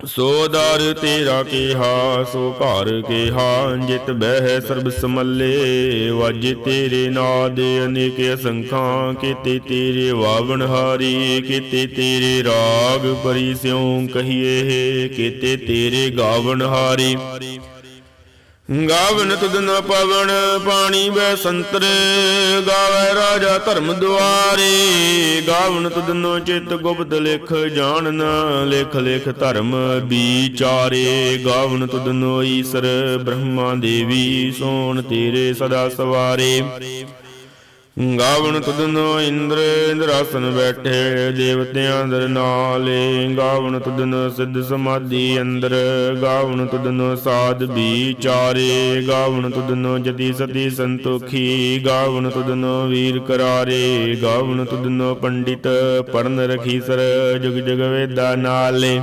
ਸੋ ਦਰ ਤੇਰਾ ਕਿਹਾ, ਸੋ ਘਰ ਕਿਹਾ, ਜਿਤ ਬਹਿ ਸਰਬ ਸਮੱਲੇ। ਵਜ ਤੇਰੇ ਦੇ ਅਨੇਕ ਅਸੰਖਾਂ, ਕੀਤੇ ਤੇਰੇ ਵਾਵਣ ਹਾਰੀ, ਕੀਤੇ ਤੇਰੇ ਰਾਗ ਪਰੀ ਸਿਉ ਕਹੀਏ ਕੀਤੇ ਤੇਰੇ ਗਾਵਣ ਹਾਰੀ। ਗਾਵਨ ਤੁਧ ਨ ਪਵਨ ਪਾਣੀ ਬੈ ਸੰਤਰ। ਗਾਵੇ ਰਾਜਾ ਧਰਮ ਦੁਆਰੇ। ਗਾਵਨ ਤੁਧ ਨ ਚਿਤ ਗੁਪਤ ਲਿਖ ਜਾਣਨ, ਲਿਖ ਲਿਖ ਧਰਮ ਵਿਚਾਰੇ। ਗਾਵਨ ਤੁਧ ਨ ਈਸਰ ਬ੍ਰਹਮਾ ਦੇਵੀ, ਸੋਣ ਤੇਰੇ ਸਦਾ ਸਵਾਰੇ। ਗਾਵਣ ਤੁਧਨੋ ਇੰਦਰ, ਇੰਦਰਾਸਨ ਬੈਠੇ ਦੇਵਤਿਆਂ ਅੰਦਰ ਨਾਲੇ। ਗਾਵਣ ਤੁਧਨੋ ਸਿੱਧ ਸਮਾਧੀ ਅੰਦਰ, ਗਾਵਣ ਤੁਧਨੋ ਸਾਧ ਵਿਚਾਰੇ। ਗਾਵਣ ਤੁਧਨੋ ਜਤੀ ਸਤੀ ਸੰਤੋਖੀ, ਗਾਵਣ ਤੁਧਨੋ ਵੀਰ ਕਰਾਰੇ। ਗਾਵਣ ਤੁਧਨੋ ਪੰਡਿਤ ਪੜਨ ਰਖੀ ਸਰ, ਜੁਗ ਜੁਗ ਵੇਦਾ ਨਾਲੇ।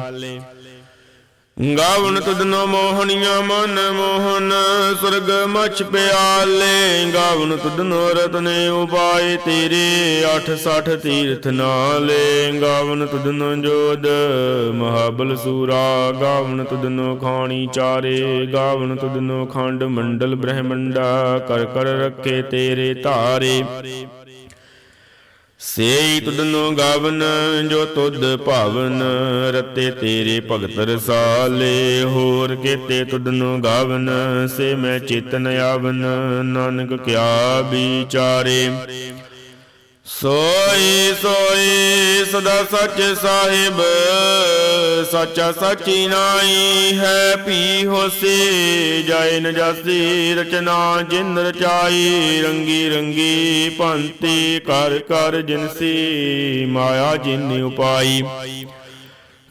ਗਾਵਨ ਤੁਧਨੋ ਮੋਹਣੀਆਂ ਮਨ ਮੋਹਨ, ਸੁਰਗ ਮਛ ਪਿਆਲੇ। ਗਾਵਨ ਤੁਧਨੋ ਰਤਨੇ ਉਪਾਏ ਤੇਰੇ 860 ਤੀਰਥ ਨਾਲੇ। ਗਾਵਣ ਤੁਧਨੋ ਜੋਦ ਮਹਾਬਲ ਸੂਰਾ। ਗਾਵਨ ਤੁਧਨੋ ਖਾਣੀ ਚਾਰੇ। ਗਾਵਨ ਤੁਧਨੋ ਖੰਡ ਮੰਡਲ ਬ੍ਰਹਮੰਡਾ। ਕਰ ਕਰ ਰੱਖੇ ਤੇਰੇ ਧਾਰੇ। ਸੇਈ ਤੁਧਨੋ ਗਾਵਨ, ਜੋ ਤੁਧ ਭਾਵਨ, ਰਤੇ ਤੇਰੇ ਭਗਤ ਰਸਾਲੇ। ਹੋਰ ਕੀਤੇ ਤੁਧਨੋ ਗਾਵਨ, ਸੇ ਮੈਂ ਚੇਤਨ ਆਵਨ, ਨਾਨਕ ਕਿਆ ਵਿਚਾਰੇ। ਸੋਈ ਸੋਈ ਸਦਾ ਸੱਚ ਸਾਹਿਬ ਸੱਚਾ ਸੱਚੀ ਨਾਈ ਹੈ ਪੀ ਹੋਸੀ ਜਾਏ ਨ ਰਚਨਾ ਜਿਨ ਰਚਾਈ, ਰੰਗੀ ਰੰਗੀ ਭੰਤੀ ਕਰ ਕਰ ਜਿਨਸੀ ਮਾਇਆ ਜਿਨ ਉਪਾਈ।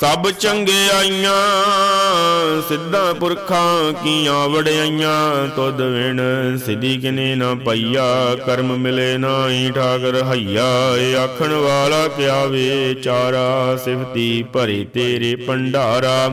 ਸਭ ਚੰਗਿਆਈਆਂ ਸਿੱਧਾ ਪੁਰਖਾਂ ਕੀਆਂ ਵਡਿਆਈਆਂ, ਤੁਧ ਵਿਣ ਸਿਧੀ ਕਿਨੇ ਨਾ ਪਈਆ, ਕਰਮ ਮਿਲੇ ਨਾਹੀ ਠਾਕਰ ਹਈਆ ਏ ਆਖਣ ਵਾਲਾ ਕਿਆ ਵਿਚਾਰਾ, ਸਿਫਤੀ ਭਰੇ ਤੇਰੇ ਭੰਡਾਰਾ।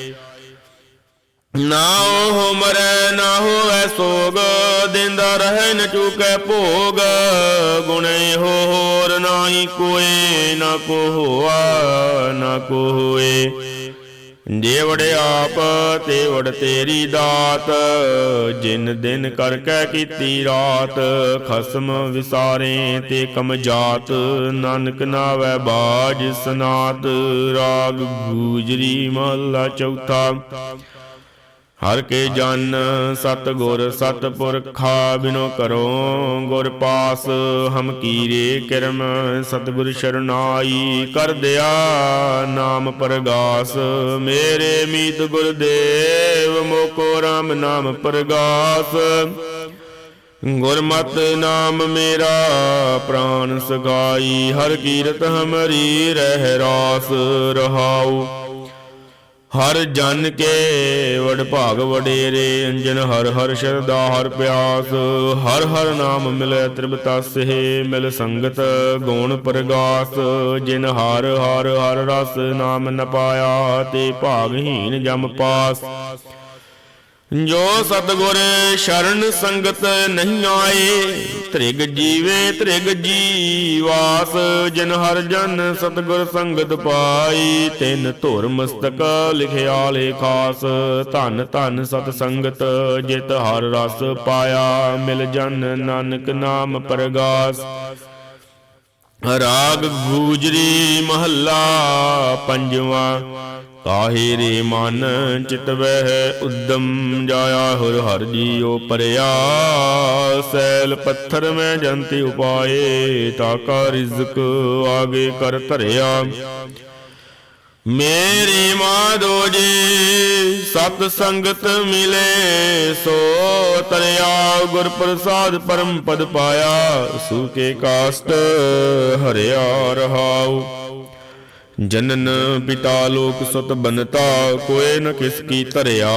ਨਾ ਉਹ ਮਰੈ, ਨਾ ਹੋਵੇ ਸੋਗ, ਦਿੰਦਾ ਰਹਿ ਨ ਚੁਕੈ ਭੋਗ। ਗੁਣੇ ਹੋ ਹੋਰ ਨਾਹੀ ਕੋਏ, ਨਾ ਕੋ ਹੋਆ, ਨਾ ਕੋ ਹੋਏ। ਜੇ ਆਪ, ਤੇਵੜ ਤੇਰੀ ਦਾਤ, ਜਿਨ ਦਿਨ ਕਰ ਕੈ ਕੀਤੀ ਰਾਤ, ਖਸਮ ਵਿਸਾਰੇ ਤੇ ਕਮ ਜਾਤ ਨਾਨਕ ਨਾਵੈ ਬਾਜ ਸਨਾਤ, ਰਾਗ ਗੂਜਰੀ ਮਹਲਾ ਚੌਥਾ। ਹਰ ਕੇ ਜਨ ਸਤ ਗੁਰ ਸਤ ਪੁਰਖਾ ਬਿਨੋ ਕਰੋ ਗੁਰ ਪਾਸ, ਹਮ ਕੀਰੇ ਕਿਰਮ, ਸਤਿਗੁਰ ਸ਼ਰਨਾਈ ਕਰ ਦਿਆ ਨਾਮ ਪਰਗਾਸ। ਮੇਰੇ ਮੀਤ ਗੁਰਦੇਵ, ਮੋਕੋ ਰਾਮ ਨਾਮ ਪਰਗਾਸ। ਗੁਰਮਤਿ ਨਾਮ ਮੇਰਾ ਪ੍ਰਾਨ ਸਗਾਈ, ਹਰ ਕੀਰਤ ਹਮਰੀ ਰਹਿ ਰਾਸ ਰਹਾਉ। ਹਰ ਜਨ ਕੇ ਵਡ ਭਾਗ ਵਡੇਰੇ, ਅੰਜਨ ਹਰ ਹਰ ਸ਼ਰਦਾ ਹਰ ਪਿਆਸ। ਹਰ ਹਰ ਨਾਮ ਮਿਲੈ ਤ੍ਰਿਪਤਾਸੇ ਮਿਲ ਸੰਗਤ ਗੁਣ ਪ੍ਰਗਾਸ। ਜਿਨ ਹਰ ਹਰ ਹਰ ਰਸ ਨਾਮ ਨ ਪਾਇਆ ਤੇ ਭਾਗਹੀਨ ਜਮ ਪਾਸ। ਜੋ ਸਤਗੁਰ ਸ਼ਰਨ ਸੰਗਤ ਨਹੀਂ ਆਏ, ਤ੍ਰਿਗ ਜੀਵੇ ਤ੍ਰਿਗ ਜੀਵਾਸ, ਜਿਨ ਹਰ ਜਨ ਸਤਗੁਰ ਸੰਗਤ ਪਾਈ ਤਿਨ ਧੁਰ ਮਸਤਕ ਲਿਖਿਆ ਲੇਖਾਸ ਧਨ ਧਨ ਸਤ ਸੰਗਤ ਜਿਤ ਹਰ ਰਸ ਪਾਇਆ, ਮਿਲ ਜਨ ਨਾਨਕ ਨਾਮ ਪਰਗਾਸ। ਰਾਗ ਗੂਜਰੀ ਮਹੱਲਾ ਪੰਜਵਾਂ ਕਾਹੇ ਰੇ ਮਨ ਚਿਤ ਵਹਿ ਉਦਮ ਜਾਇਆ ਹੁਰ ਹਰ ਜੀਉ ਪਰਿਆ। ਸੈਲ ਪੱਥਰ ਮੈਂ ਜੰਤੇ ਉਪਾਏ, ਤਾਕਾ ਰਿਜ਼ਕ ਆਗੇ ਕਰ ਧਰਿਆ। ਮੇਰੀ ਮਾਧੋ ਜੀ, ਸਤ ਸੰਗਤ ਮਿਲੇ, ਸੋ ਤਰਿਆ ਗੁਰ ਪ੍ਰਸਾਦ ਪਰਮ ਪਦ ਪਾਇਆ ਸੂਕੇ ਕਾਸਟ ਹਰਿਆ ਰਹਾਉ। ਜਨਨ ਪਿਤਾ ਲੋਕ ਸੁਤ ਬਨਤਾ, ਕੋਏ ਨ ਕਿਸ ਕੀ ਧਰਿਆ।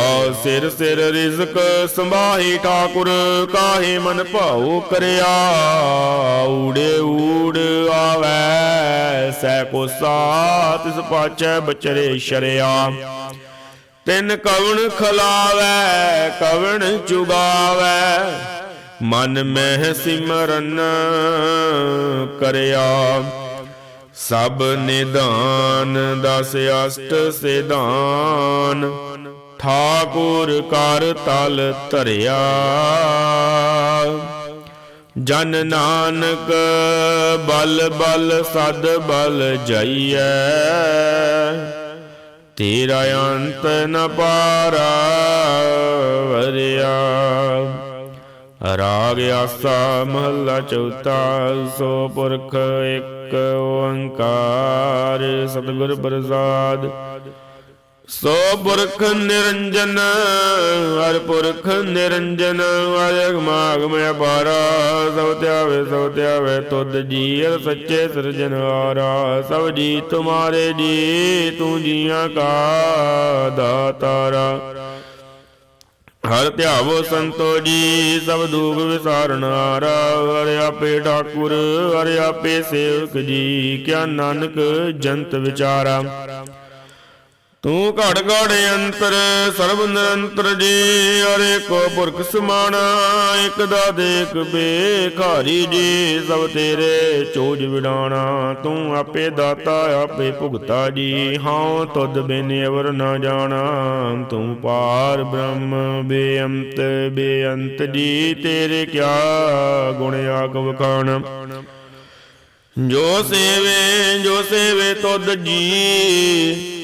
ਸਿਰ ਸਿਰ ਰਿਜ਼ਕ ਸੰਭਾਹੀ ਠਾਕੁਰ, ਕਾਹੇ ਮਨ ਭਾਉ ਕਰਿਆ। ਊੜੇ ਊੜ ਆਵੈ ਸੈ ਕੋ ਸਾਤ ਤਿਸ ਪਾਚੈ ਬਚਰੇ ਸ਼ਰਿਆ। ਤਿਨ ਕਵਣ ਖਲਾਵੈ, ਕਵਣ ਚੁਗਾਵੈ ਮਨ ਮਹਿ ਸਿਮਰਨ ਕਰਿਆ। ਸਭ ਨਿਦਾਨ ਦਸ ਅਸ਼ਟ ਸਿਧਾਨ। ਠਾਕੁਰ ਕਰ ਤਲ ਧਰਿਆ। ਜਨ ਨਾਨਕ ਬਲ ਬਲ ਸਦ ਬਲ ਜਾਈਐ। ਤੇਰਾ ਅੰਤ ਨ ਪਾਰਾ ਵਰਿਆ। ਰਾਗ ਆਸਾ ਮਹੱਲਾ ਚੌਥਾ, ਸੋ ਪੁਰਖ ਇੱਕ ਓੰਕਾਰ, ਸਤਿਗੁਰ ਪ੍ਰਸਾਦ। ਸੋ ਪੁਰਖ ਨਿਰੰਜਨ, ਹਰ ਪੁਰਖ ਨਿਰੰਜਨ, ਹਰ ਅਗਮਾਗਮ ਅਪਾਰਾ ਸਭ ਧਿਆਵੇ ਸਭ ਧਿਆਵੇ ਤੁਧ ਜੀ ਅਰ ਸੱਚੇ ਸਿਰਜਨਹਾਰਾ ਸਭ ਜੀ ਤੁਮਾਰੇ ਜੀ, ਤੂੰ ਜੀਆਂ ਕਾ ਦਾਤਾਰਾ। ਹਰ ਧਿਆਵੋ ਸੰਤੋ ਜੀ, ਸਭ ਦੁਖ ਵਿਸਾਰਨ ਹਾਰਾ। ਹਰਿ ਆਪੇ ਠਾਕੁਰ, ਹਰਿ ਆਪੇ ਸੇਵਕ ਜੀ, ਕਿਆ ਨਾਨਕ ਜੰਤ ਵਿਚਾਰਾ। ਤੂੰ ਘੜ ਘੜ ਅੰਤਰ ਸਰਬ ਨਿਰੰਤਰ ਜੀ, ਹਰੇ ਕੋ ਪੁਰਖ ਸਮਾਣਾ, ਇਕ ਦਾ ਦੇਖ ਬੇਖਾਰੀ ਜੀ, ਸਭ ਤੇਰੇ ਚੋਜ ਵਿਡਾਣਾ, ਤੂੰ ਆਪੇ ਦਾਤਾ, ਆਪੇ ਭੁਗਤਾ ਜੀ ਹਾਂ ਤੁਧ ਬਿਨ ਅਵਰ ਨਾ ਜਾਣਾ, ਤੂੰ ਪਾਰ ਬ੍ਰਹਮ ਬੇਅੰਤ ਬੇਅੰਤ ਜੀ, ਤੇਰੇ ਕਿਆ ਗੁਣ ਆਗ ਵਖਾਣ ਜੋ ਸੇਵੇ ਜੋ ਸੇਵੇ ਤੁਧ ਜੀ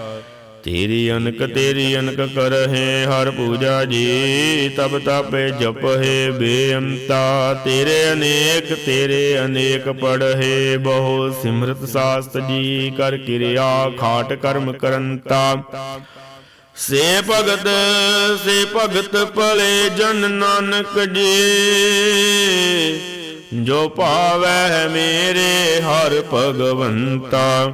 ਤੇਰੀ ਅਨਕ ਤੇਰੀ ਅਨਕ ਕਰਹਿ, ਹਰ ਪੂਜਾ ਜੀ ਤਬ ਤਪੇ ਜਪਹਿ ਬੇਅੰਤਾ। ਤੇਰੇ ਅਨੇਕ ਤੇਰੇ ਅਨੇਕ ਪੜਹਿ, ਬਹੁ ਸਿਮਰਤ ਸਾਸਤ ਜੀ, ਕਰ ਕਿਰਿਆ, ਖਾਟ ਕਰਮ ਕਰੰਤਾ। ਸੇ ਭਗਤ ਸੇ ਭਗਤ ਭਲੇ ਜਨ ਨਾਨਕ ਜੀ, ਜੋ ਭਾਵੈ ਮੇਰੇ ਹਰ ਭਗਵੰਤਾ।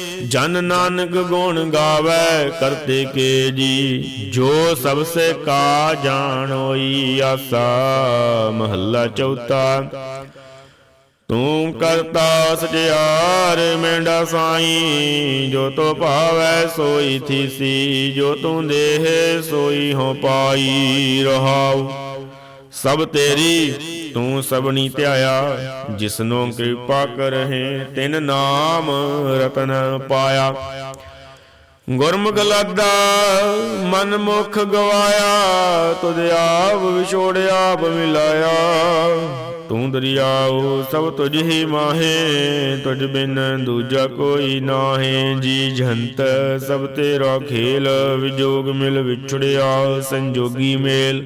ਜਨ ਨਾਨਕ ਗੁਣ ਗਾਵੇ ਕਰਤੇ ਕੇ ਜੀ, ਜੋ ਸਭ ਸੇ ਕਾ ਜਾਣੋਈ ਆਸਾ, ਮਹੱਲਾ ਚੌਥਾ। ਤੂੰ ਕਰਤਾ ਸਜਿਆਰ ਮੈਂਡਾ ਸਾਈ, ਜੋ ਤੋ ਭਾਵੈ ਸੋਈ ਥੀਸੀ, ਜੋ ਤੂੰ ਦੇਹ ਸੋਈ ਹੋ ਪਾਈ ਰਹਾਉ। ਸਭ ਤੇਰੀ ਤੂੰ ਸਭਨੀ ਧਿਆਇਆ, ਜਿਸਨੋਂ ਕਿਰਪਾ ਕਰਹਿ, ਤਿਨ ਨਾਮ ਰਤਨ ਪਾਇਆ। ਗੁਰਮੁਖ ਲਾਦਾ, ਮਨ ਮੁਖ ਗਵਾਇਆ, ਤੁਧ ਆਪ ਵਿਛੋੜਿਆ, ਆਪ ਮਿਲਾਇਆ। ਤੂੰ ਦਰਿਆਉ ਸਭ ਤੁਝ ਹੀ ਮਾਹੇ, ਤੁਝ ਬਿਨ ਦੂਜਾ ਕੋਈ ਨਾਹੇ। ਜੀ ਜੰਤ, ਸਭ ਤੇਰਾ ਖੇਲ, ਵਿਜੋਗ ਮਿਲ ਵਿਛੜਿਆ, ਸੰਜੋਗੀ ਮੇਲ।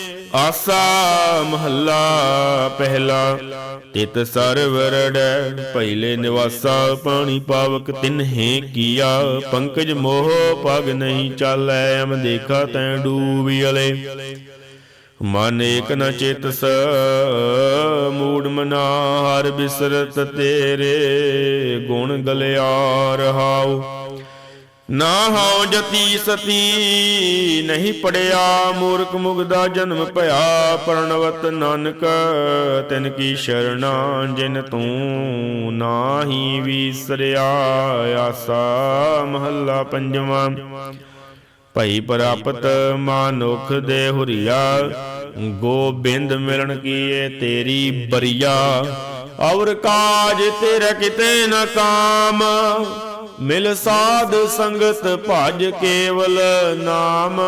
ਆਸਾ ਮਹੱਲਾ ਪਹਿਲਾ, ਤਿਤ ਸਰਵਰੜੈ ਪਹਿਲੇ ਨਿਵਾਸਾ, ਪਾਣੀ ਪਾਵਕ ਤਿਨਹੇ ਕੀਆ, ਪੰਕਜ ਮੋਹ ਪਗ ਨਹੀਂ ਚਾਲੈ, ਅਮ ਦੇਖਾ ਤੈ ਡੂਬੀ ਅਲੇ ਮਨ ਏਕ ਨ ਚੇਤਸ ਮੂੜ ਮਨਾ, ਹਰ ਬਿਸਰਤ ਤੇਰੇ, ਗੁਣ ਗਲਿਆ ਰਹਾਉ ਨਾ ਹਉ ਜਤੀ ਸਤੀ, ਨਹੀਂ ਪੜਿਆ ਮੂਰਖ ਮੁਗਦਾ ਜਨਮ ਭਇਆ, ਪਰਣਵਤ ਨਾਨਕ, ਤਿਨ ਕੀ ਸ਼ਰਣਾ ਜਿਨ ਤੂੰ ਨਾਹੀ ਵੀਸਰਿਆ, ਆਸਾ ਮਹੱਲਾ ਪੰਜਵਾਂ। ਭਈ ਪ੍ਰਾਪਤ ਮਾਨੁਖ ਦੇ ਹੁਰੀਆ, ਗੋਬਿੰਦ ਮਿਲਣ ਕੀਏ ਤੇਰੀ ਬਰੀਆ। ਔਰ ਕਾਜ ਤੇਰਾ ਕਿਤੇ ਨਾ ਕਾਮ ਮਿਲ ਸਾਧ ਸੰਗਤ ਭਜ ਕੇਵਲ ਨਾਮ,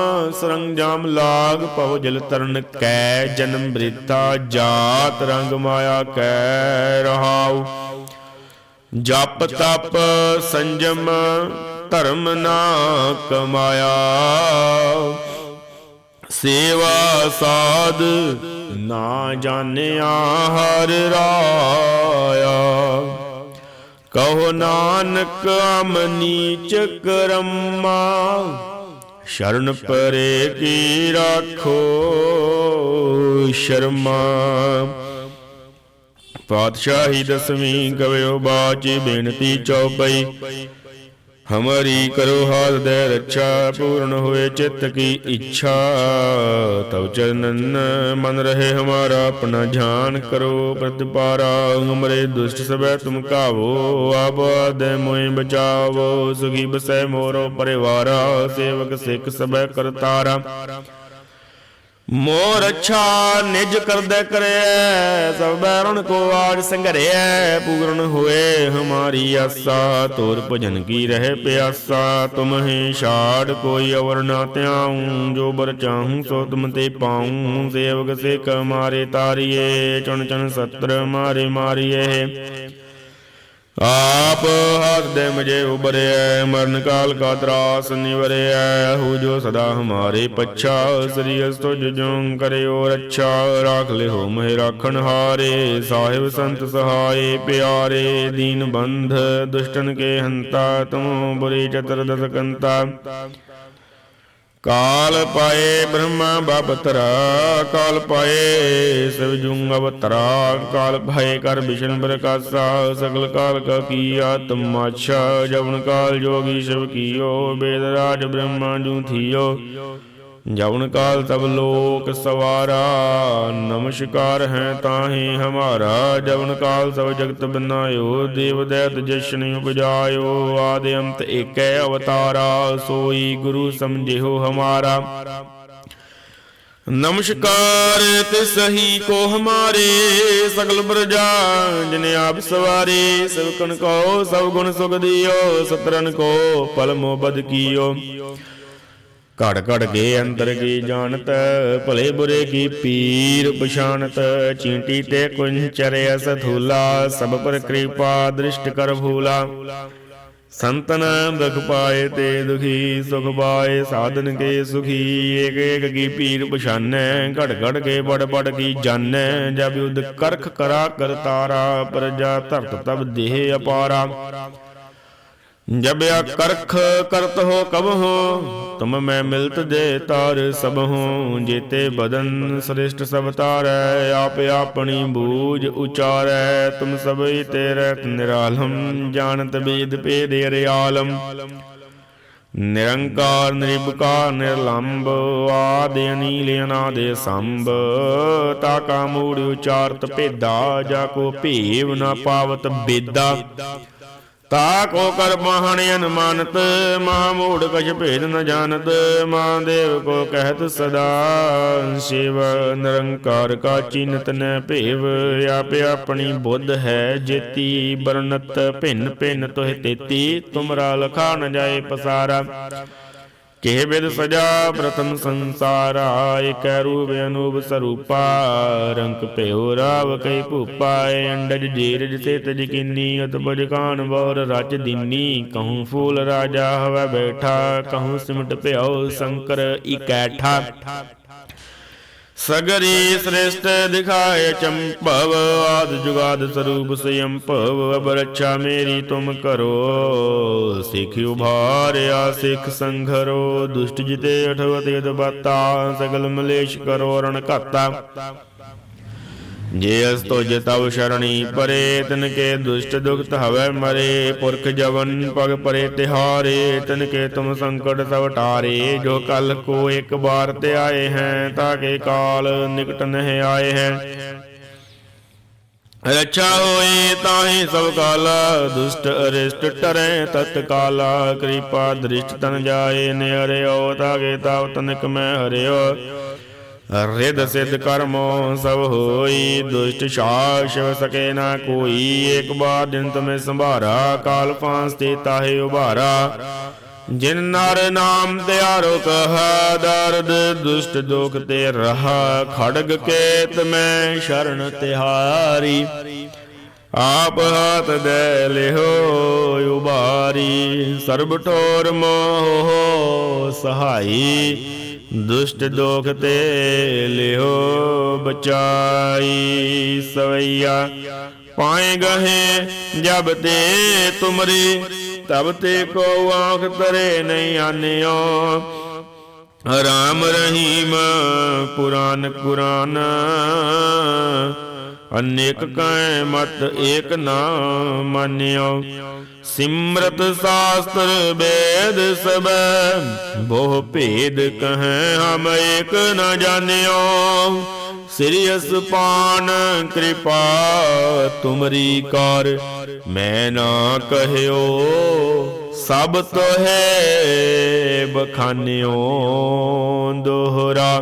ਸਰੰਜਾਮ ਲਾਗ ਭਉ ਜਲ ਤਰਨ ਕੈ, ਜਨਮ ਬ੍ਰਿਤਾ ਜਾਤ ਰੰਗ ਮਾਇਆ ਕੈ ਰਹਾਉ। ਜਪ ਤਪ ਸੰਜਮ ਧਰਮ ਨਾ ਕਮਾਇਆ। ਸੇਵਾ ਸਾਧ ਨਾ ਜਾਣਿਆ ਹਰ ਰਾਇਆ। ਕਹੋ ਨਾਨਕ ਅਮ ਨੀਚ ਕਰਮਾ ਸ਼ਰਨ ਪਰੇ ਕੀ ਰਾਖੋ ਸ਼ਰਮਾ। ਪਾਤਸ਼ਾਹੀ ਦਸਵੀਂ ਗਵਿਓ ਬਾਚ ਬੇਨਤੀ ਚਉਪਈ ਹਮਾਰੀ ਕਰੋ ਹਾਲ ਦੇ ਰੱਛਾ, ਪੂਰਨ ਹੋਏ ਚਿੱਤ ਕੀ ਇੱਛਾ। ਤਉ ਚਰਨਨ ਮਨ ਰਹੇ ਹਮਾਰਾ, ਆਪਣਾ ਧਿਆਨ ਕਰੋ ਪ੍ਰਤਿਪਾਰਾ। ਹਮਰੇ ਦੁਸ਼ਟ ਸਭੈ ਤੁਮ ਕਾਵੋ, ਆਪ ਮੋਇ ਬਚਾਵੋ। ਸੁਖੀ ਬਸੈ ਮੋਰੋ ਪਰਿਵਾਰਾ, ਸੇਵਕ ਸਿੱਖ ਸਭੈ ਕਰਤਾਰਾ। ਮੋਰ ਅੱਛਾ ਨਿਜ ਕਰਦਾ ਕਰਿਆ ਸਭ ਬੈਰਣ ਕੋ ਆਜ ਸੰਘਰਿਆ ਪੂਰਨ ਹੋਏ ਹਮਾਰੀ ਆਸਾ, ਤੋਰ ਭਜਨ ਕੀ ਰਹਿ ਪਿਆਸਾ, ਤੁਮ ਛਾੜ ਕੋਈ ਅਵਰ ਨਾ ਧਿਆਉ, ਜੋ ਬਰ ਚਾਹੂੰ ਸੋ ਤੁਮ ਤੇ ਪਾਉ, ਸੇਵਕ ਸਿੱਖ ਮਾਰੇ ਤਾਰੀਏ, ਚੁਣ ਚੁਣ ਸਤਰ ਮਾਰੇ ਮਾਰੀਏ। ਆਪ ਹੱਥ ਦੇ ਮਜੇ ਉਬਰਿਐ ਮਰਨ ਕਾਲ ਕਾ ਤਰਾਸ ਨਿਵਰਿਐ ਹੋ ਜੋ ਸਦਾ ਹਮਾਰੇ ਪੱਛਾ, ਸ੍ਰੀ ਅਸ ਤੁਜ ਜੋਂ ਕਰਿਓ ਰੱਛਾ। ਰਾਖ ਲਿਓ ਮਹਿ ਰਾਖਣ ਹਾਰੇ, ਸਾਹਿਬ ਸੰਤ ਸਹਾਏ ਪਿਆਰੇ। ਦੀਨ ਬੰਧ ਦੁਸ਼ਟਨ ਕੇ ਹੰਤਾ, ਤੁਮ ਬੁਰੀ ਚਤਰ ਦਸ ਕੰਤਾ। ਕਾਲ ਪਾਏ ਬ੍ਰਹਮਾ ਬਪਤਰਾ ਕਾਲ ਪਾਏ ਸਿਵ ਜੁੰਗ ਅਵਤਰਾ, ਕਾਲ ਭਾਏ ਕਰ ਵਿਸ਼ਨ ਪ੍ਰਕਾਸ਼ਾ, ਸਗਲ ਕਾਲ ਕਾ ਕੀਆ ਤਮਾਛਾ ਜਵਨ ਕਾਲ ਜੋਗੀ ਸ਼ਿਵ ਕੀਓ ਬੇਦ ਰਾਜ ਬ੍ਰਹਮਾ ਜੂ ਥੀਓ। ਜਵਨ ਕਾਲ ਤਬ ਲੋਕ ਸਵਾਰਾ, ਨਮਸਕਾਰ ਹੈ ਤਾਹੀ ਹਮਾਰਾ। ਜਵਨ ਕਾਲ ਸਭ ਜਗਤ ਬਨਾਇਓ, ਦੇਵ ਦੈਤ ਜਸ਼ਨ ਉਪਜਾਇਓ, ਆਦਿ ਅੰਤ ਏਕੈ ਅਵਤਾਰਾ, ਸੋਈ ਗੁਰੂ ਸਮਝਿਓ ਹਮਾਰਾ। ਨਮਸਕਾਰ ਤੇ ਸਹੀ ਕੋ ਹਮਾਰੇ ਸਗਲ ਪ੍ਰਜਾ ਜਿਨੇ ਆਪ ਸਵਾਰੇ ਸਵਕਨ ਕੋ ਸਭ ਗੁਣ ਸੁਖ ਦਿਓ ਸਤਰਨ ਕੋ ਪਲ ਮੋਬਦ ਕੀਓ। ਘੜ ਘੜ ਕੇ ਅੰਦਰ ਕੀ ਜਾਣਤ, ਭਲੇ ਬੁਰੇ ਕੀ ਪੀਰ ਪਛਾਨਤ ਚੀਂਟੀ ਤੇ ਕੁੰਚਰਿ ਸਥੂਲਾ ਸਭ ਪਰ ਕਿਰਪਾ ਦ੍ਰਿਸ਼ਟ ਕਰ ਭੂਲਾ। ਸੰਤਨ ਦੁਖ ਪਾਏ ਤੇ ਦੁਖੀ, ਸੁਖ ਪਾਏ, ਸਾਧਨ ਕੇ ਸੁਖੀ, ਏਕ ਏਕ ਕੀ ਪੀਰ ਪਛਾਨੈ, ਘੜ ਘੜ ਕੇ ਬੜ ਬੜ ਕੀ ਜਾਣੈ, ਜਬ ਯੁਧ ਕਰਖ ਕਰਾ ਕਰਤਾਰਾ, ਪ੍ਰਜਾ ਧਰਤ ਤਬ ਦੇਹ ਅਪਾਰਾ। ਜਬ ਆ ਕਰਖ ਕਰਤ ਹੋ ਕਬ ਹੋ, ਤੁਮ ਮੈਂ ਮਿਲਤ ਦੇ ਤਾਰ ਸਭ ਹੋ, ਜੇਤੇ ਬਦਨ ਸ੍ਰਿਸ਼ਟ ਸਭ ਤਾਰੈ, ਆਪ ਆਪਣੀ ਬੂਝ ਉਚਾਰੈ, ਤੁਮ ਸਭਈ ਤੇਰੇ ਨਿਰਾਲਮ, ਜਾਣਤ ਬੇਦ ਭੇਦ ਅਰਿਆਲਮ ਨਿਰੰਕਾਰ, ਨਿਰਭਕਾਰ ਨਿਰਲੰਭ ਆਦਿ ਅਨੀਲ ਅਨਾਦੇ ਸੰਭ, ਤਾ ਕਾ ਮੂੜ ਉਚਾਰਤ ਭੇਦਾ, ਜਾ ਕੋ ਭੇਵ ਨਾ ਪਾਵਤ ਬੇਦਾ। ਤਾ ਕੋ ਕਰ ਮਹਾਨ ਅਨਮਾਨਤ, ਮਾ ਮੂੜ ਕਛ ਭੇਦ ਨ ਜਾਣਤ ਮਹਦੇਵ ਕੋ ਕਹਿਤ ਸਦਾ। ਸ਼ਿਵ ਨਿਰੰਕਾਰ ਕਾ ਚਿੰਤ ਨ ਭੇਵ, ਆਪ ਆਪਣੀ ਬੁੱਧ ਹੈ ਜੇਤੀ, ਬਰਨਤ ਭਿੰਨ ਭਿੰਨ ਤੋਹਿ ਤੇਤੀ, ਤੁਮਰਾ ਲਖਾ ਨ ਜਾਏ ਪਸਾਰਾ। ਕਿਹ ਬਿਦ ਸਜਾ ਪ੍ਰਥਮ ਸੰਸਾਰਾ ਏਕੈ ਰੂਪ ਅਨੂਪ ਸਰੂਪਾ, ਰੰਗ ਭਇਓ ਰਾਵ ਕੈ ਭੂਪਾ ਏ ਅੰਡਜ ਜੀਰਜ ਸੇ ਤਜ ਕਿੰਨੀ ਅਤਬਜ ਕਾਨ ਬੌਰ ਰਚ ਦੀਨੀ, ਕਹੂੰ ਫੂਲ ਰਾਜਾ ਹਵੈ ਬੈਠਾ, ਕਹੂੰ ਸਿਮਟ ਭਇਓ ਸ਼ੰਕਰ ਇਕੈਠਾ ਸਗਰੀ ਸ੍ਰੇਸ਼ਟ ਦਿਖਾਏ ਚੰਪਵ, ਆਦ ਜੁਗਾਦ ਸਰੂਪ ਸਯੰ ਭਵ ਮੇਰੀ ਤੁਮ ਕਰੋ। ਸਿਖ ਉਭਾਰਿਆ, ਸਿਖ ਸੰਘਰੋ, ਦੁਸ਼ਟ ਜਿਤੇ ਅਠਵਤੇ ਦਬਾਤਾ ਸਗਲ ਮਲੇਸ਼ ਕਰੋ, ਰਣ ਘਾਤਾ। ਜੇ ਅਸ ਤੁਜ ਤਵ ਸ਼ਰਣੀ ਪਰੇ ਤਨ ਕੇ ਦੁਸ਼ਟ ਦੁਖਤ ਹਵੈ ਮਰੇ, ਪੁਰਖ ਜਵਨ ਪਗ ਪਰੇ ਤਿਹਾਰੇ ਤਨ ਕੇ ਤੁਮ ਸੰਕਟ ਸਭ ਟਾਰੇ, ਜੋ ਕਲ ਕੋ ਇੱਕ ਬਾਰ ਤੇ ਆਏ ਹੈ, ਤਾਕੇ ਕਾਲ ਨਿਕਟ ਨਹਿ ਆਏ ਹੈ। ਰੱਛਾ ਹੋਏ ਤਾਹੀ ਸਭ ਕਾਲਾ, ਦੁਸ਼ਟ ਅਰਿਸ਼ਟ ਟਰੈ ਤਤਕਾਲਾ ਕਿਰਪਾ ਦ੍ਰਿਸ਼ਟ ਤਨ ਜਾਏ, ਨਿਹਰਿਓ ਤਾਗੇ ਤਾਵ ਤਨਕ ਮੈਂ ਹਰਿਓ। ਰਿਦ ਸਿਧ ਕਰਮੋ ਸਭ ਹੋਈ, ਦੁਸ਼ਟ ਛਾਵ ਸਕੇ ਨਾ ਕੋਈ। ਇੱਕ ਬਾਰ ਦਿਨ ਤੁਮੇ ਸੰਭਾਰਾ, ਕਾਲ ਫਾਂਸ ਤੇ ਤਾਹੇ ਉਭਾਰਾ। ਜਿਨ ਨਰ ਨਾਮ ਤਿਆਰੋ ਕਹਾ ਦਰਦ, ਦੁਸ਼ਟ ਦੁਖ ਤੇ ਰਹਾ। ਖੜਗ ਕੇਤ ਮੈਂ ਸ਼ਰਨ ਤਿਹਾਰੀ। ਆਪ ਹੱਥ ਦੇ ਲਿਹੋ ਉਬਾਰੀ ਸਰਬ ਠੋਰ ਮੋਹ ਸਹਾਈ। ਦੁਸ਼ਟ ਦੋਖ ਤੇ ਲਿਓ ਬਚਾਈ ਸਵਈਆ। ਪਾਏ ਗਹੇ ਜਬ ਤੇ ਤੁਮਰੀ, ਤਬ ਤੇ ਕੋ ਆਂਖ ਤਰੇ ਨਹੀਂ ਆਨਿਓ। ਰਾਮ ਰਹੀਮ ਪੁਰਾਨ ਕੁਰਾਨ। ਅਨੇਕ ਕੈ ਮਤ ਏਕ ਨਾ ਮਾਨਿਓ। ਸਿਮਰਤ ਸ਼ਾਸਤਰ ਵੇਦ ਸਭ, ਬਹੁ ਭੇਦ ਕਹੈ ਹਮ ਏਕ ਨ ਜਾਣਿਓ। ਸ੍ਰੀ ਅਸਪਾਨ ਕਿਰਪਾ ਤੁਮਰੀ ਕਰ, ਮੈਂ ਨਾ ਕਹਿਓ, ਸਭ ਤੋਹੇ ਬਖਾਨਿਓ ਦੋਹਰਾ।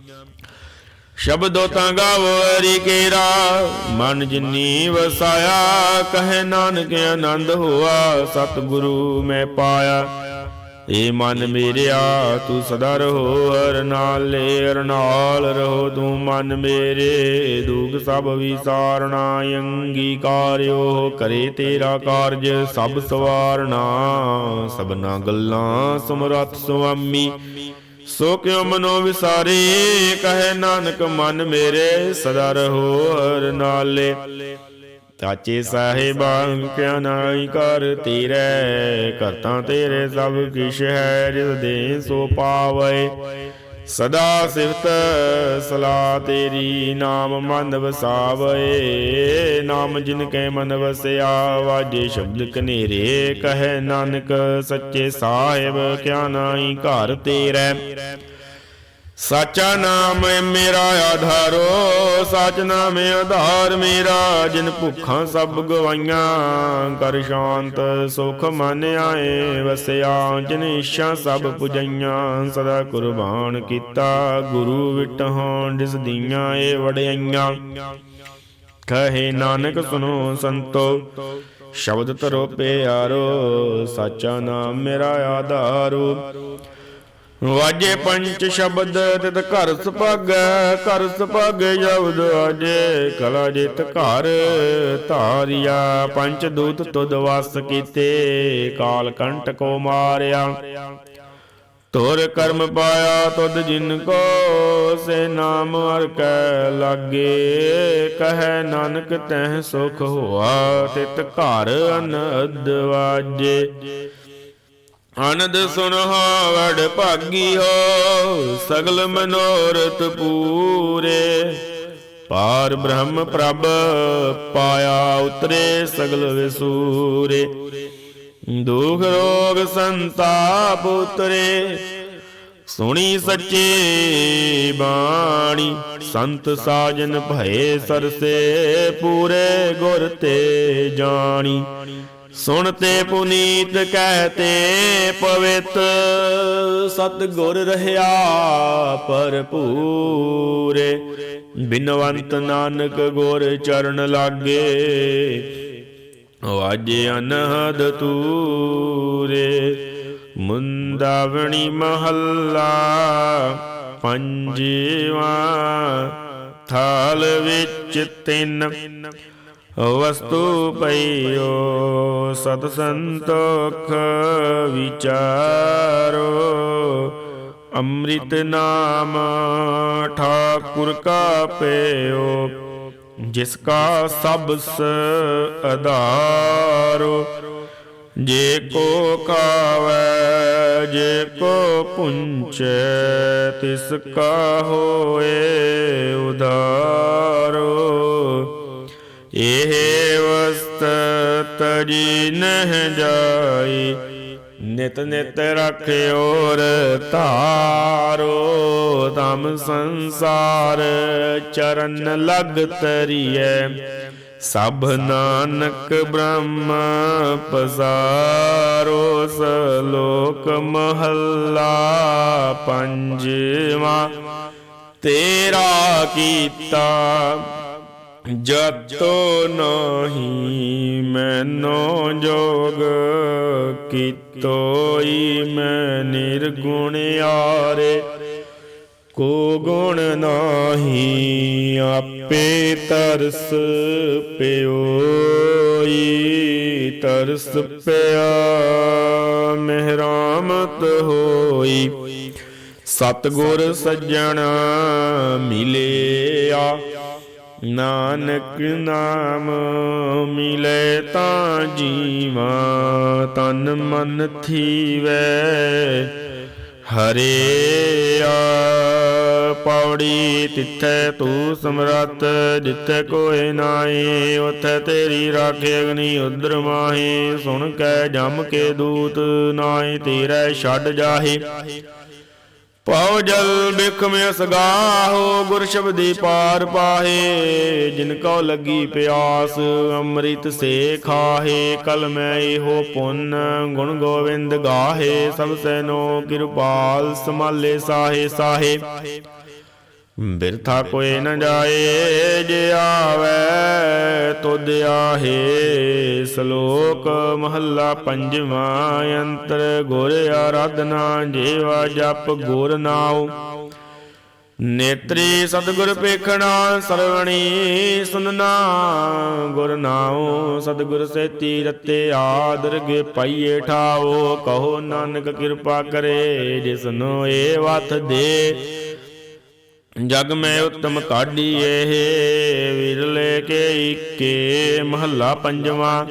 ਸ਼ਬਦੋ ਤਾਂ ਗਾਵਰੀ ਕੇਰਾ, ਮਨ ਜਿਨੀ ਵਸਾਇਆ, ਕਹੇ ਨਾਨਕ ਆਨੰਦ ਹੋਆ, ਸਤਿਗੁਰੂ ਮੈਂ ਪਾਇਆ। ਏ ਮਨ ਮੇਰਿਆ, ਤੂੰ ਸਦਾ ਰਹੋ, ਹਰ ਨਾਲੇ ਹਰ ਨਾਲ ਰਹੋ, ਤੂੰ ਮਨ ਮੇਰੇ ਦੁਖ ਸਭ ਵਿਸਾਰਣਾ ਅੰਗੀਕਾਰਿਓ ਕਰੇ ਤੇਰਾ ਕਾਰਜ, ਸਭ ਸਵਾਰਣਾ ਸਭਨਾ ਗੱਲਾਂ ਸਮਰੱਥ ਸੁਆਮੀ। ਸੋ ਕਿਉ ਮਨੋ ਵਿਸਾਰੇ? ਕਹੇ ਨਾਨਕ, ਮਨ ਮੇਰੇ ਸਦਾ ਰਹੋ ਹਰ ਨਾਲੇ। ਚਾਚੇ ਸਾਹਿਬਾਂ, ਕਿਆ ਨਾਈ ਕਰ ਤੇਰੇ? ਕਰਤਾ ਤੇਰੇ ਸਭ ਕਿਛ ਹੈ, ਜਿਸ ਦੇ ਸੋ ਪਾਵੇ। ਸਦਾ ਸਿਫਤ ਸਲਾ ਤੇਰੀ ਨਾਮ ਮਨ ਵਸਾਵੇ, ਨਾਮ ਜਿਨ ਕੈ ਮਨ ਵਸਿਆ, ਵਾਜੇ ਸ਼ਬਦ ਕਨੇਰੇ ਕਹੇ ਨਾਨਕ, ਸੱਚੇ ਸਾਹਿਬ ਕਿਆ ਨਾਈ ਘਰ ਤੇਰੇ। ਸਾਚਾ ਨਾਮ ਮੇਰਾ ਆਧਾਰੋ, ਸਾਚ ਨਾਮ ਆਧਾਰ ਮੇਰਾ, ਜਿਨ ਭੁੱਖਾਂ ਸਭ ਗਵਾਈਆਂ, ਕਰ ਸ਼ਾਂਤ ਸੁਖ ਮਨ ਆਏ, ਵਸਿਆ ਜਿਨ ਇੱਛਾ ਸਭ ਪੁਜਈਆਂ, ਸਦਾ ਕੁਰਬਾਨ ਕੀਤਾ, ਗੁਰੂ ਵਿਟਹਾਂ ਜਿਸ ਦੀਆਂ ਏ ਵੜਿਆਈਆਂ ਕਹੇ ਨਾਨਕ ਸੁਨੋ ਸੰਤੋ, ਸ਼ਬਦ ਤਰੋ ਪਿਆਰੋ, ਸਾਚਾ ਨਾਮ ਮੇਰਾ ਆਧਾਰੋ ਵਾਜੇ ਪੰਚ ਸ਼ਬਦ ਤਿਤ ਘਰ ਸੁਭਾਗੈ ਘਰ ਸੁਭਾਗੈ ਸ਼ਬਦ ਆਜੇ, ਕਲਾ ਜਿਤ ਘਰ ਧਾਰਿਆ। ਪੰਚ ਦੂਤ ਤੁਧ ਵਸ ਕੀਤੇ, ਕਾਲ ਕੰਟ ਕੋ ਮਾਰਿਆ। ਤੋਰ ਕਰਮ ਪਾਇਆ ਤੁਧ ਜਿਨ ਕੋ, ਸੇ ਨਾਮ ਹਰ ਕੈ ਲਾਗੇ। ਕਹੈ ਨਾਨਕ ਤਹਿ ਸੁਖ ਹੋਆ, ਤਿਤ ਘਰ ਅਨਦ ਵਾਜੇ। ਆਨੰਦ ਸੁਨਹਾ ਵਡ ਭਾਗੀ ਹੋ, ਸਗਲ ਮਨੋਰਥ ਪੂਰੇ। ਪਾਰ ਬ੍ਰਹਮ ਪ੍ਰਭ ਪਾਇਆ ਉਤਰੇ ਸਗਲ ਵਿਸੂਰੇ। ਦੁਖ ਰੋਗ ਸੰਤਾਪ ਉਤਰੇ, ਸੁਣੀ ਸੱਚੀ ਬਾਣੀ। ਸੰਤ ਸਾਜਨ ਭਏ ਸਰਸੇ ਪੂਰੇ ਗੁਰ ਤੇ ਜਾਣੀ। ਸੁਣਤੇ ਪੁਨੀਤ ਕਹਤੇ ਪਵਿੱਤ। ਸਤ ਗੁਰ ਰਹਾ ਭਰਪੂਰੇ। ਬਿਨਵੰਤ ਨਾਨਕ ਗੁਰ ਚਰਨ ਲਾਗੇ। ਵਾਜੇ ਅਨਹਦ ਤੂਰੇ। ਮੁੰਦਾਵਣੀ ਮਹੱਲਾ ਪੰਜਵਾ। ਥਾਲ ਵਿੱਚ ਤਿੰਨ। ਵਸਤੂ ਪਈਓ, ਸਤ ਸੰਤੋਖ ਵਿਚਾਰੋ। ਅੰਮ੍ਰਿਤ ਨਾਮ ਠਾਕੁਰ ਕਾ ਪਇਓ ਜਿਸ ਕਾ ਸਬਸ ਅਧਾਰੋ। ਜੇ ਕੋ ਕਾਵੈ, ਜੇ ਕੋ ਪੁੰਚੈ, ਤਿਸ ਕਾ ਹੋਏ ਉਧਾਰੋ। ਇਹ ਵਸਤ ਤਰੀ ਨਹ ਜਾਈ। ਨਿਤ ਨਿਤ ਰਖਿਓਰ ਧਾਰੋ ਤਮ ਸੰਸਾਰ ਚਰਨ ਲਗ ਤਰੀਐ। ਸਭ ਨਾਨਕ ਬ੍ਰਹਮ ਪਸਾਰੋ, ਸਲੋਕ ਮਹੱਲਾ ਪੰਜਵਾ। ਤੇਰਾ ਕੀਤਾ ਜਤੋ ਨਹੀਂ ਮੈਨੋ ਜੋਗ ਕੀਤੋਈ ਮੈਂ ਨਿਰਗੁਣ ਆਰੇ ਕੋ ਗੁਣ ਨਾਹੀ ਆਪੇ ਤਰਸ ਪਿਓਈ, ਤਰਸ ਪਿਆ ਮਹਿਰਾਮਤ ਹੋਈ। ਸਤਗੁਰ ਸੱਜਣ ਮਿਲਿਆ ਨਾਨਕ ਨਾਮ ਮਿਲੇ ਤਾਂ ਜੀਵਾ, ਤਨ ਮਨ ਥੀਵੈ। ਹਰੇ ਆ, ਪੌੜੀ ਤਿੱਥੈ ਤੂੰ ਸਮਰੱਥ, ਜਿੱਥੇ ਕੋਈ ਨਾਹੀ, ਉਥੈ ਤੇਰੀ ਰਾਖੇ ਅਗਨੀ ਉਦਰ ਮਾਹੇ। ਸੁਣ ਕੇ ਜਮ ਕੇ ਦੂਤ ਨਾਹੀ, ਤੇਰੇ ਛੱਡ ਜਾਹੇ। ਪਉ ਜਲ ਬਿਖ ਮੇ ਸਗਾਹੋ ਗੁਰ ਸ਼ਬਦੀ ਪਾਰ ਪਾਹੇ। ਜਿਨ ਕਉ ਲੱਗੀ ਪਿਆਸ, ਅੰਮ੍ਰਿਤ ਸੇ ਖਾਹੇ। ਕਲ ਮੈਂ ਇਹੋ ਪੁੰਨ, ਗੁਣ ਗੋਵਿੰਦ ਗਾਹੇ। ਸਭ ਸੈਨੋ ਕਿਰਪਾਲ ਸਮਾਲੇ ਸਾਹੇ ਸਾਹੇ। ਬਿਰਥਾ ਕੋਈ ਨ ਜਾਏ, ਜੇ ਆਵੇ ਤੁਧ ਆਹੇ। ਸ਼ਲੋਕ ਮਹੱਲਾ ਪੰਜਵਾਂ, ਅੰਤਰ ਗੁਰ ਆਰਾਧਨਾ, ਜੀਵਾ ਜਪ ਗੁਰ ਨਾਉ। ਨੇਤਰੀ ਸਤਿਗੁਰ ਪੇਖਣਾ ਸਰਵਣੀ ਸੁਨਨਾ ਗੁਰ ਨਾਉ ਸਤਿਗੁਰ ਸੇਤੀ ਰਤੇ ਆਦਰਗੇ ਪਾਈਏ ਠਾਓ ਕਹੋ ਨਾਨਕ ਕਿਰਪਾ ਕਰੇ ਜਿਸਨੋ ਏ ਵਤ ਦੇ। ਜਗ ਮੈਂ ਉਤਮ ਕਾਢੀ ਇਹ ਵਿਰਲੇ ਕੇ ਇਕੇ ਮਹੱਲਾ ਪੰਜਵਾਂ।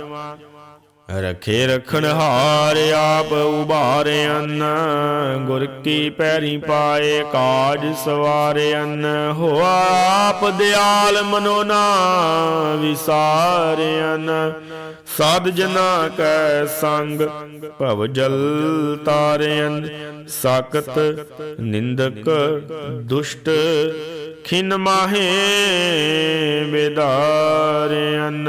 ਰਖੇ ਰਖਣ ਹਾਰ ਆਪ ਉਭਾਰੇ ਅੰਨ, ਗੁਰ ਕੀ ਪੈਰੀ ਪਾਏ ਕਾਜ ਸਵਾਰੇ ਅੰਨ ਹੋਆ ਆਪ ਦਿਆਲ ਮਨੋ ਨਾ ਵਿਸਾਰੇ ਅੰਨ। ਸਾਧ ਜਨਾ ਕੈ ਸੰਗ ਭਵ ਜਲ ਤਾਰਿਅਨ ਸਾਕਤ ਨਿੰਦਕ ਦੁਸ਼ਟ ਖਿਨ ਮਾਹੇ ਬੇਦਾਰਿਅਨ